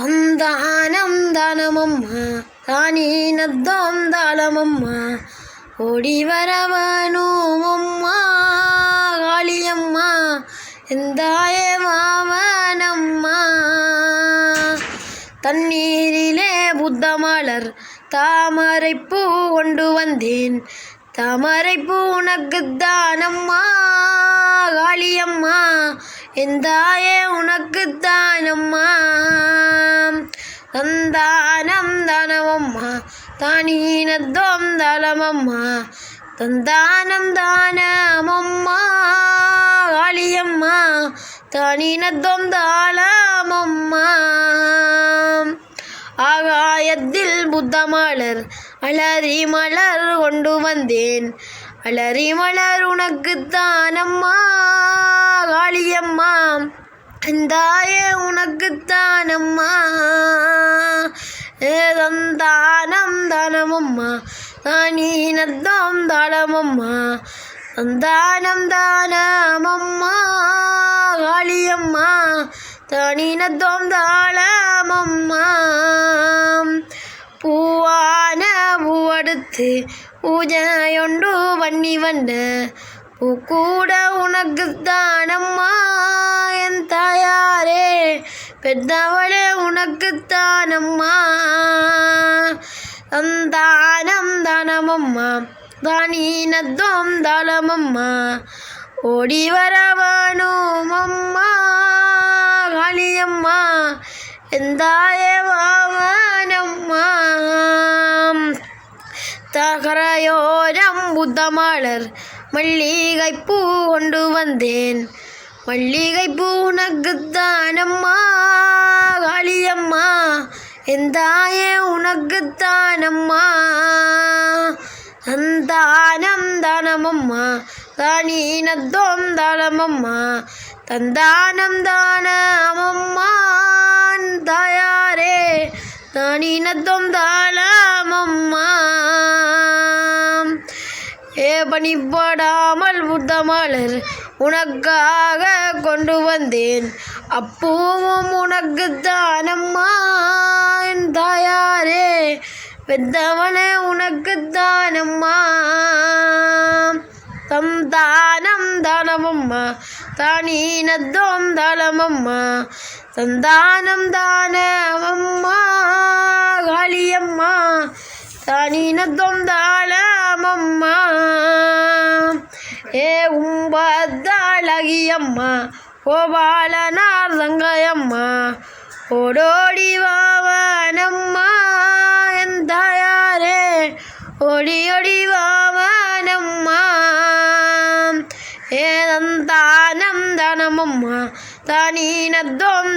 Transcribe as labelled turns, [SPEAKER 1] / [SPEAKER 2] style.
[SPEAKER 1] తందానం దానమమ్మ తానీనద్దం దాళమమ్మ ஓடி வரவனு அம்மா காளியம்மா எந்தாய மாவனம்மா தண்ணீரிலே புத்தமலர் தாமரைப்பூ கொண்டு வந்தேன் தாமரைப்பூ உனக்குத்தானம்மா காளியம்மா எந்தாயே உனக்குத்தானம்மா தந்தானம் தானமம்மா தானீனத்தோம் தலமம்மா. தந்தானம் தானமம்மா வாலியம்மா தானீனத்தோம் தாளமம்மா. ஆகாயத்தில் புத்தமலர் அலறி மலர் கொண்டு வந்தேன். அலறி மலர் உனக்குத்தானம்மா. காளியம்மா அந்தாயே உனக்குத்தானம்மா. ஏதந்தானம் தானமம்மா. தானீனத்தோம் தாளமம்மா தந்தானம் தானமம்மா. காளியம்மா தானீனத்தோம் தாளமம்மா. பூவான பூவெடுத்து பூஜையொண்டு பண்ணி வந்த பூக்கூட உனக்கு தானம்மா பெத்தவளே உனக்குத்தானம்மா தானம் தானமம்மா. தானீனத்தோம் தாளமம்மா ஓடி வரவானோமம்மா காளியம்மா எந்தாயே வாவனம்மா. தகரையோரம் புத்தமலர் மல்லிகைப்பூ கொண்டு வந்தேன். மல்லிகைப்பூ உனக்குத்தானம்மா. எந்தாயே உனக்குத்தானம்மா தந்தானம் தானமம்மா தானீனத்தோம் தாளமம்மா தந்தானம் தானமம்மா தாயாரே தானீனத்தோம் தாளமம்மா ஏ பணிப்படாமல் புத்தமலர் உனக்காக கொண்டு வந்தேன் அப்பூவும் உனக்கு பெத்தவனே உனக்கு தானம்மா. தம் தானம் தானமம்மா. தானீனத்தோம் தானமம்மா. தந்தானம் தானமம்மா. காளியம்மா. தானீனத்தோம் தானமம்மா. ஏ உம்பத்தாளகியம்மா கோபாலனார் தங்கையம்மா. ஓடோடிவா ஓடி ஓடி வாவனம்மா ஏதந்தானம் தானமம்மா. தானீனத்தோம்